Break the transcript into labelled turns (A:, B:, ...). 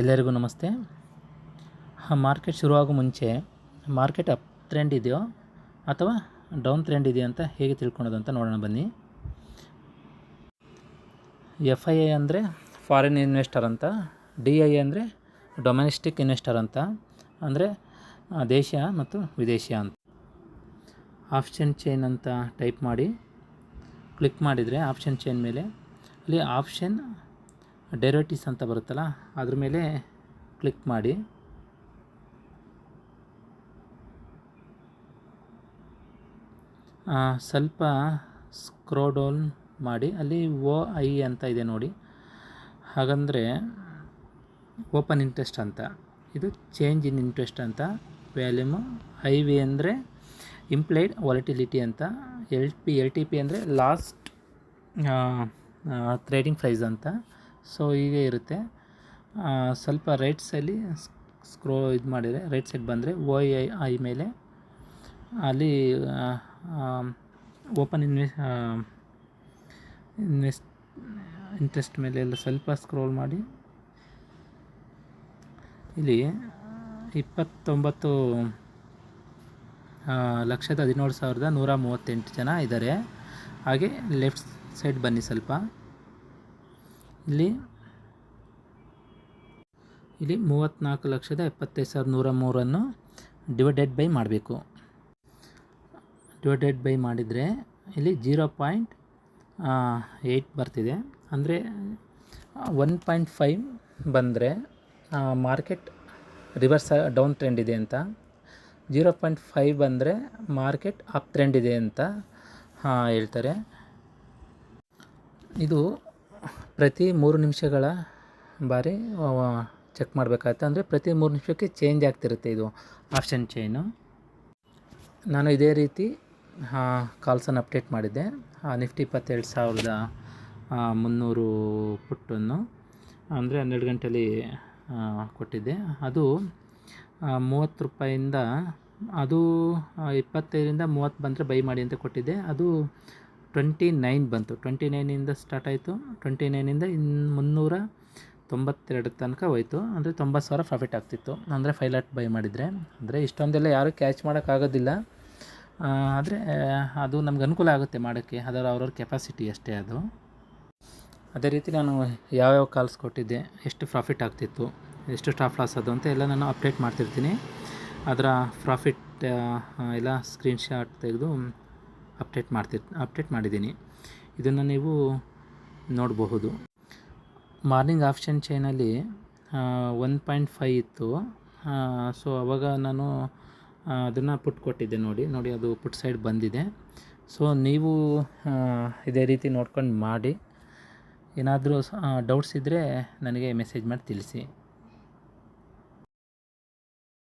A: ಎಲ್ಲರಿಗೂ ನಮಸ್ತೆ. ಹಾಂ ಮಾರ್ಕೆಟ್ ಶುರುವಾಗೋ ಮುಂಚೆ ಮಾರ್ಕೆಟ್ ಅಪ್ ಟ್ರೆಂಡ್ ಇದೆಯೋ ಅಥವಾ ಡೌನ್ ಟ್ರೆಂಡ್ ಇದೆಯೋ ಅಂತ ಹೇಗೆ ತಿಳ್ಕೊಳೋದು ಅಂತ ನೋಡೋಣ ಬನ್ನಿ. ಎಫ್ ಐ ಐ ಅಂದರೆ ಫಾರಿನ್ ಇನ್ವೆಸ್ಟರ್ ಅಂತ ಡಿ ಐ ಎ ಅಂದರೆ ಡೊಮೆಸ್ಟಿಕ್ ಇನ್ವೆಸ್ಟರ್ ಅಂತ, ಅಂದರೆ ದೇಶ ಮತ್ತು ವಿದೇಶಿ ಅಂತ. ಆಪ್ಷನ್ ಚೈನ್ ಅಂತ ಟೈಪ್ ಮಾಡಿ ಕ್ಲಿಕ್ ಮಾಡಿದರೆ ಆಪ್ಷನ್ ಚೈನ್ ಮೇಲೆ ಅಲ್ಲಿ ಆಪ್ಷನ್ ಡೆರಿವೇಟಿವ್ಸ್ ಅಂತ ಬರುತ್ತಲ್ಲ, ಅದ್ರ ಮೇಲೆ ಕ್ಲಿಕ್ ಮಾಡಿ. ಸ್ವಲ್ಪ ಸ್ಕ್ರೋ ಡೌನ್ ಮಾಡಿ, ಅಲ್ಲಿ ಓ ಐ ಅಂತ ಇದೆ ನೋಡಿ. ಹಾಗಂದರೆ ಓಪನ್ ಇಂಟ್ರೆಸ್ಟ್ ಅಂತ, ಇದು ಚೇಂಜ್ ಇನ್ ಇಂಟ್ರೆಸ್ಟ್ ಅಂತ, ವ್ಯಾಲ್ಯೂಮು ಐ ವಿ ಅಂದರೆ ಇಂಪ್ಲೈಡ್ ವಾಲಿಟಿಲಿಟಿ ಅಂತ, L P, L T P ಅಂದರೆ ಲಾಸ್ಟ್ ಟ್ರೇಡಿಂಗ್ ಪ್ರೈಸ್ ಅಂತ. ಸೊ ಹೀಗೆ ಇರುತ್ತೆ. ಸ್ವಲ್ಪ ರೈಟ್ ಸೈಡಲ್ಲಿ ಸ್ಕ್ರೋ ಇದು ಮಾಡಿದರೆ ರೈಟ್ ಸೈಡ್ ಬಂದರೆ ಓ ಐ ಐ ಮೇಲೆ ಅಲ್ಲಿ ಓಪನ್ ಇನ್ವೆ ಇನ್ವೆಸ್ಟ್ ಇಂಟ್ರೆಸ್ಟ್ ಮೇಲೆ ಎಲ್ಲ ಸ್ವಲ್ಪ ಸ್ಕ್ರೋಲ್ ಮಾಡಿ. ಇಲ್ಲಿ ಇಪ್ಪತ್ತೊಂಬತ್ತು ಲಕ್ಷದ ಹದಿನೇಳು ಸಾವಿರದ ನೂರ ಮೂವತ್ತೆಂಟು ಜನ ಇದ್ದಾರೆ ಹಾಗೆ ಲೆಫ್ಟ್ ಸೈಡ್ ಬನ್ನಿ ಸ್ವಲ್ಪ. ಇಲ್ಲಿ ಇಲ್ಲಿ ಮೂವತ್ತ್ನಾಲ್ಕು ಲಕ್ಷದ ಎಪ್ಪತ್ತೈದು ಸಾವಿರದ ನೂರ ಮೂರನ್ನು ಡಿವೈಡೆಡ್ ಬೈ ಮಾಡಬೇಕು. ಡಿವೈಡೆಡ್ ಬೈ ಮಾಡಿದರೆ ಇಲ್ಲಿ ಜೀರೋ ಪಾಯಿಂಟ್ ಏಯ್ಟ್ ಬರ್ತಿದೆ. ಅಂದರೆ ಒನ್ ಪಾಯಿಂಟ್ ಫೈವ್ ಬಂದರೆ ಮಾರ್ಕೆಟ್ ರಿವರ್ಸ್ ಡೌನ್ ಟ್ರೆಂಡ್ ಇದೆ ಅಂತ. ಜೀರೋ ಪಾಯಿಂಟ್ ಫೈವ್ ಬಂದರೆ ಮಾರ್ಕೆಟ್ ಅಪ್ ಟ್ರೆಂಡ್ ಇದೆ ಅಂತ ಹೇಳ್ತಾರೆ. ಇದು ಪ್ರತಿ ಮೂರು ನಿಮಿಷಗಳ ಬಾರಿ ಚೆಕ್ ಮಾಡಬೇಕಾಗತ್ತೆ. ಅಂದರೆ ಪ್ರತಿ ಮೂರು ನಿಮಿಷಕ್ಕೆ ಚೇಂಜ್ ಆಗ್ತಿರುತ್ತೆ ಇದು ಆಪ್ಷನ್ ಚೈನು ನಾನು ಇದೇ ರೀತಿ ಕಾಲ್ಸನ್ನು ಅಪ್ಡೇಟ್ ಮಾಡಿದ್ದೆ. ನಿಫ್ಟಿ ಇಪ್ಪತ್ತೆರಡು ಸಾವಿರದ ಮುನ್ನೂರು ಪುಟ್ಟನ್ನು, ಅಂದರೆ ಹನ್ನೆರಡು ಗಂಟೆಯಲ್ಲಿ ಕೊಟ್ಟಿದ್ದೆ. ಅದು ಮೂವತ್ತು ರೂಪಾಯಿಂದ, ಅದು ಇಪ್ಪತ್ತೈದರಿಂದ ಮೂವತ್ತು ಬಂದರೆ ಬೈ ಮಾಡಿ ಅಂತ ಕೊಟ್ಟಿದ್ದೆ. ಅದು ಟ್ವೆಂಟಿ ನೈನ್ ಬಂತು. ಟ್ವೆಂಟಿ ನೈನಿಂದ ಸ್ಟಾರ್ಟ್ ಆಯಿತು. ಟ್ವೆಂಟಿ ನೈನಿಂದ ಇನ್ನು ಮುನ್ನೂರ ತೊಂಬತ್ತೆರಡು ತನಕ ಹೋಯಿತು. ಅಂದರೆ ತೊಂಬತ್ತು ಸಾವಿರ ಪ್ರಾಫಿಟ್ ಆಗ್ತಿತ್ತು. ಅಂದರೆ ಫೈವ್ ಲ್ಯಾಟ್ ಬೈ ಮಾಡಿದರೆ. ಅಂದರೆ ಇಷ್ಟೊಂದೆಲ್ಲ ಯಾರೂ ಕ್ಯಾಚ್ ಮಾಡೋಕ್ಕಾಗೋದಿಲ್ಲ ಆದರೆ, ಅದು ನಮ್ಗೆ ಅನುಕೂಲ ಆಗುತ್ತೆ ಮಾಡೋಕ್ಕೆ. ಅದರ ಅವ್ರವ್ರ ಕೆಪಾಸಿಟಿ ಅಷ್ಟೇ ಅದು. ಅದೇ ರೀತಿ ನಾನು ಯಾವ್ಯಾವ ಕಾಲ್ಸ್ ಕೊಟ್ಟಿದ್ದೆ, ಎಷ್ಟು ಪ್ರಾಫಿಟ್ ಆಗ್ತಿತ್ತು, ಎಷ್ಟು ಸ್ಟಾಪ್ ಲಾಸ್ ಅದು ಅಂತ ಎಲ್ಲ ನಾನು ಅಪ್ಡೇಟ್ ಮಾಡ್ತಿರ್ತೀನಿ. ಅದರ ಪ್ರಾಫಿಟ್ ಎಲ್ಲ ಸ್ಕ್ರೀನ್ಶಾಟ್ ತೆಗೆದು ಅಪ್ಡೇಟ್ ಮಾಡ್ತಿ, ಅಪ್ಡೇಟ್ ಮಾಡಿದ್ದೀನಿ. ಇದನ್ನು ನೀವು ನೋಡಬಹುದು. ಮಾರ್ನಿಂಗ್ ಆಪ್ಷನ್ ಚೈನಲ್ಲಿ ಒನ್ ಪಾಯಿಂಟ್ ಫೈವ್ ಇತ್ತು. ಸೊ ಅವಾಗ ನಾನು ಅದನ್ನು ಪುಟ್ ಕೊಟ್ಟಿದ್ದೆ ನೋಡಿ ನೋಡಿ ಅದು ಪುಟ್ ಸೈಡ್ ಬಂದಿದೆ. ಸೊ ನೀವು ಇದೇ ರೀತಿ ನೋಡ್ಕೊಂಡು ಮಾಡಿ. ಏನಾದರೂ ಡೌಟ್ಸ್ ಇದ್ದರೆ ನನಗೆ ಮೆಸೇಜ್ ಮಾಡಿ ತಿಳಿಸಿ.